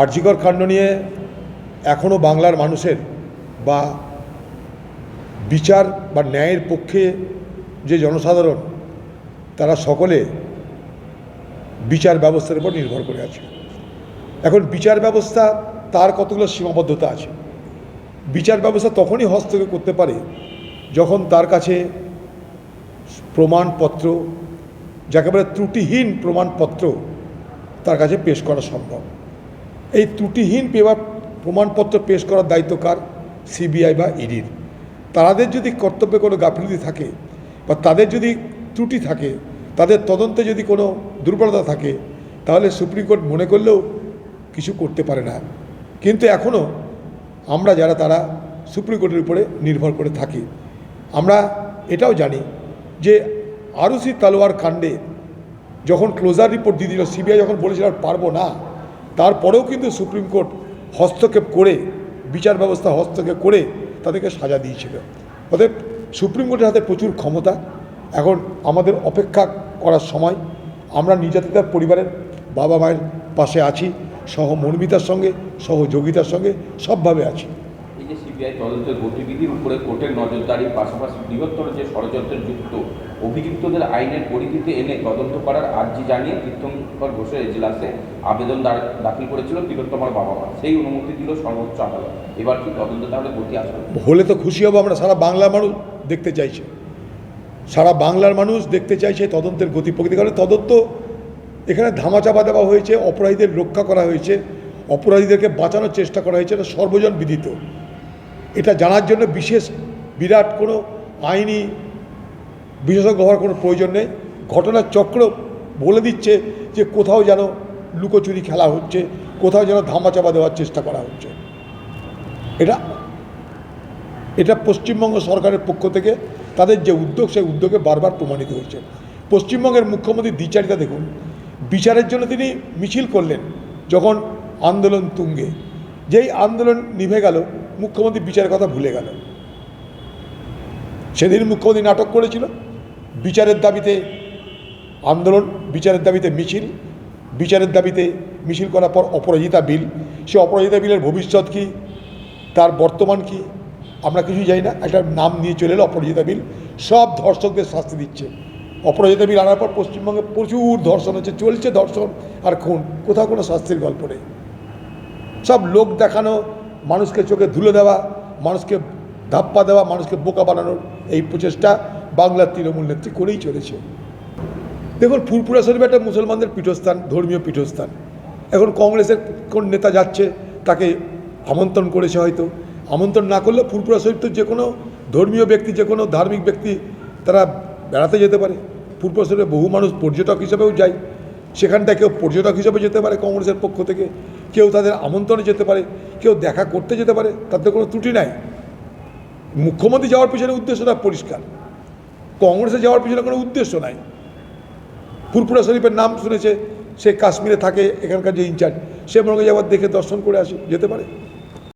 আর্যিকর কাণ্ড নিয়ে এখনও বাংলার মানুষের বা বিচার বা ন্যায়ের পক্ষে যে জনসাধারণ, তারা সকলে বিচার ব্যবস্থার উপর নির্ভর করে আছে। এখন বিচার ব্যবস্থা, তার কতগুলো সীমাবদ্ধতা আছে? বিচার ব্যবস্থা তখনই হস্তক্ষেপ করতে পারে যখন তার কাছে প্রমাণপত্র, যাকে বলে ত্রুটিহীন প্রমাণপত্র, তার কাছে পেশ করা সম্ভব। এই ত্রুটিহীন পেবার প্রমাণপত্র পেশ করার দায়িত্ব কার? সিবিআই বা ইডির। তাদের যদি কর্তব্যে কোনো গাফিলতি থাকে বা তাদের যদি ত্রুটি থাকে, তাদের তদন্তে যদি কোনো দুর্বলতা থাকে, তাহলে সুপ্রিম কোর্ট মনে করলেও কিছু করতে পারে না। কিন্তু এখনও আমরা যারা, তারা সুপ্রিম কোর্টের উপরে নির্ভর করে থাকি। আমরা এটাও জানি যে আরুসি তালোয়ার কাণ্ডে যখন ক্লোজার রিপোর্ট দিয়ে দিল, সিবিআই যখন বলেছিল আর পারব না তারপরেও কিন্তু সুপ্রিম কোর্ট হস্তক্ষেপ করে, বিচার ব্যবস্থা হস্তক্ষেপ করে তাদেরকে সাজা দিয়েছিল। অতএব সুপ্রিম কোর্টের হাতে প্রচুর ক্ষমতা। এখন আমাদের অপেক্ষা করার সময়। আমরা নির্যাতিতার পরিবারের বাবা মায়ের পাশে আছি, সহ মর্মিতার সঙ্গে, সহযোগিতার সঙ্গে সবভাবে আছি। সিবিআই তদন্তের গতিবিধির উপরে কোর্টের নজরদারির পাশাপাশি বৃহত্তর যে ষড়যন্ত্রের যুক্ত অভিযুক্তদের আইনের পরিধিতে এনে তদন্ত করার আর্জি জানিয়ে তীর্থঙ্কর ঘোষের এজলাসে আবেদন দাখিল করেছিল তিলোত্তমার বাবা মা সেই অনুমতি দিল সর্বোচ্চ আদালত। এবার কি তদন্ত তাহলে গতি আসবে? হলে তো খুশি হব আমরা, সারা বাংলার মানুষ দেখতে চাইছে। সারা বাংলার মানুষ দেখতে চাইছে তদন্তের গতি প্রকৃতি কারণ তদন্ত এখানে ধামাচাপা দেওয়া হয়েছে, অপরাধীদের রক্ষা করা হয়েছে, অপরাধীদেরকে বাঁচানোর চেষ্টা করা হয়েছে, এটা সর্বজন বিদিত। এটা জানার জন্য বিশেষ বিরাট কোনো আইনি বিশেষজ্ঞ হওয়ার কোনো প্রয়োজন নেই। ঘটনার চক্র বলে দিচ্ছে যে কোথাও যেন লুকোচুরি খেলা হচ্ছে, কোথাও যেন ধামাচাপা দেওয়ার চেষ্টা করা হচ্ছে। এটা এটা পশ্চিমবঙ্গ সরকারের পক্ষ থেকে তাদের যে উদ্যোগ, সেই উদ্যোগে বারবার প্রমাণিত হয়েছে। পশ্চিমবঙ্গের মুখ্যমন্ত্রী দ্বিচারিতা দেখুন, বিচারের জন্য তিনি মিছিল করলেন যখন আন্দোলন তুঙ্গে। যেই আন্দোলন নিভে গেল মুখ্যমন্ত্রী বিচারের কথা ভুলে গেল। সেদিন মুখ্যমন্ত্রী নাটক করেছিল। বিচারের দাবিতে আন্দোলন, বিচারের দাবিতে মিছিল, বিচারের দাবিতে মিছিল করার পর অপরাজিতা বিল। সে অপরাজিতা বিলের ভবিষ্যৎ কী? তার বর্তমান কি? আমরা কিছুই জানি না। একটা নাম নিয়ে চলে এলো অপরাজিতা বিল। সব ধর্ষকদের শাস্তি দিচ্ছে। অপরাজিতা বিল আনার পর পশ্চিমবঙ্গে প্রচুর ধর্ষণ হচ্ছে, চলছে ধর্ষণ। আর খুন? কোথাও কোনো শাস্তির গল্প নেই। সব লোক দেখানো মানুষকে চোখে ধুলে দেওয়া, মানুষকে ধাপ্পা দেওয়া, মানুষকে বোকা বানানোর এই প্রচেষ্টা বাংলার তৃণমূল নেত্রী করেই চলেছে। দেখুন ফুরপুরা শরীফ একটা মুসলমানদের পীঠস্থান, ধর্মীয় পীঠস্থান। এখন কংগ্রেসের কোন নেতা যাচ্ছে, তাকে আমন্ত্রণ করেছে হয়তো। আমন্ত্রণ না করলে ফুরপুরা শরীফ তো যে কোনো ধর্মীয় ব্যক্তি যে কোনো ধার্মিক ব্যক্তি তারা বেড়াতে যেতে পারে। ফুরপুরা শরীফে বহু মানুষ পর্যটক হিসেবেও যায়। সেখানটায় কেউ পর্যটক হিসেবে যেতে পারে কংগ্রেসের পক্ষ থেকে। কেউ তাদের আমন্ত্রণে যেতে পারে, কেউ দেখা করতে যেতে পারে তাতে কোনো ত্রুটি নাই। মুখ্যমন্ত্রী যাওয়ার পিছনে উদ্দেশ্যটা পরিষ্কার। কংগ্রেসে যাওয়ার পিছনে কোনো উদ্দেশ্য নাই। ফুরপুরা শরীফের নাম শুনেছে, সে কাশ্মীরে থাকে, এখানকার যে ইনচার্জ, সে মনে যাবার দেখে দর্শন করে আসে, যেতে পারে।